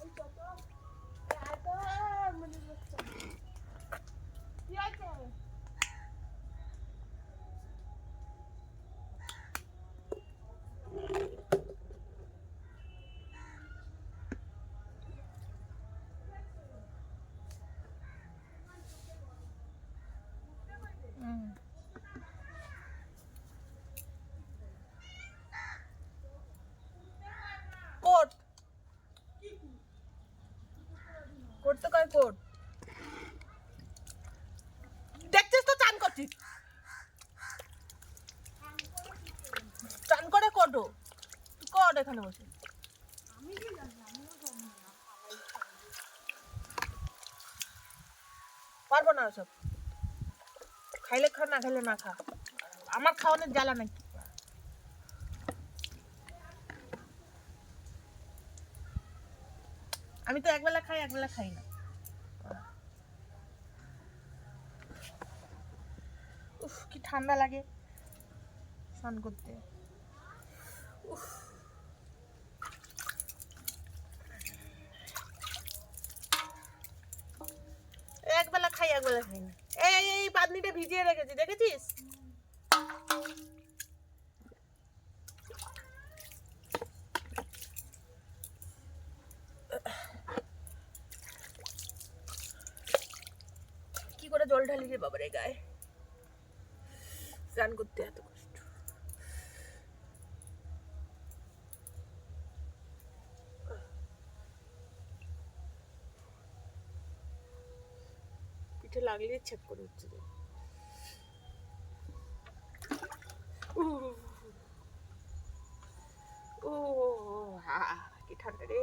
Coat coat তো কয় coat দেখছিস তো চান করছিস? চান করে কোটো কট এখানে বসে। পারব না সব খাইলে খা, না খাইলে না খা। আমার খাওয়ানোর জ্বালা নাকি? আমি তো একবেলা খাই একবেলা খাই না। উফ কি ঠান্ডা লাগে। স্নান করতে। উফ। একবেলা খাই একবেলা খাই না। এই এই, পাতনিটা ভিজিয়ে রেখেছি দেখেছিস? কি করে জল ঢালি রে বাবারে গায়ে? স্নান করতে এত কষ্ট পিঠে লাগলে ছেপ করে। উহ। ও হা কি ঠান্ডা রে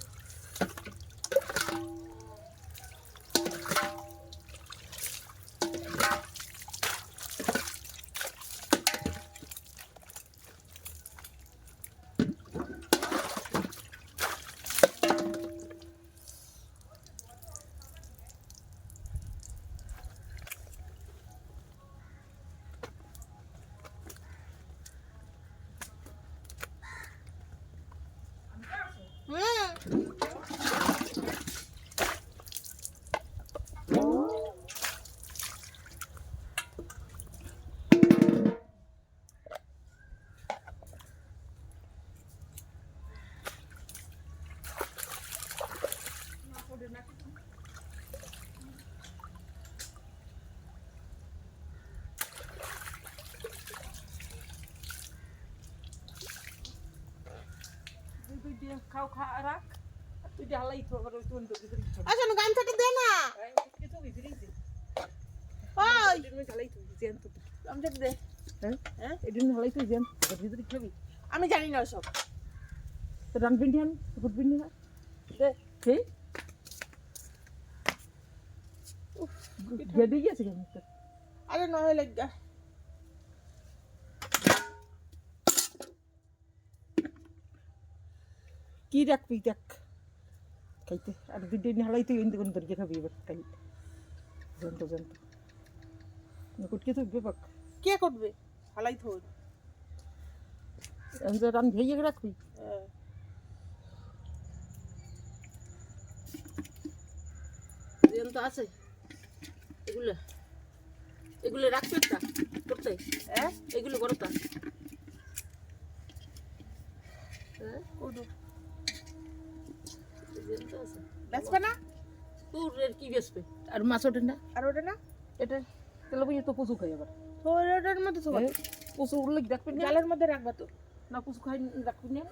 দিয়ে খাও খা রাখ। তুই হালাই তো আবার তুই তো ভিতরে খাবি আচ্ছা না গামছাটা দে না। কিছু ভিতরে দে ওই। হালাই তুই জেন তো গামছাটা দে। হ্যাঁ? এদিন হালাই তুই জেন তোর ভিতরে খাবি। আমি জানি না সব তো রান পিন্ডি আন গুড পিন্ডি না। দে। হে গেদি গেছে কেন আরে নয় লাগা কি রাখবি দেখ খাইতে আর দুই দিন হালাই তুই ইন্দি কোন তোর খাবি এবার খাই জানতো জানতো কুটকে তুই বেপাক কে করবে হালাই থোর রান ভেয়ে রাখবি হ্যাঁ। তো আছে এগুলো এগুলো রাখবে তা করতে হ্যাঁ এগুলো করতা হ্যাঁ বেচবে না? তোর কি আর মাছ ওঠে না? আর ওটা না? এটা তাহলে বুঝে তো পশু খাই আবার। ওটার মধ্যে দেখবেন জালের মধ্যে রাখবা তো। না পশু খাই রাখবেন না।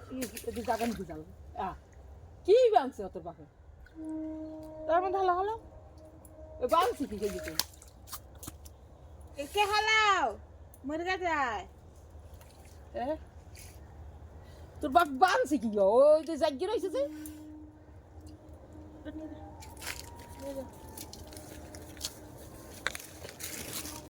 এই জাগান কি জাল? কি বাংছে অত বাপে? তার মধ্যে হালা হলো? বাংছে কি খাই দিতে কে হালাও মরে এ, তোর বাপ বানছে কি গো? ওই যে জাগিয়ে রয়েছে যে? Pues otra.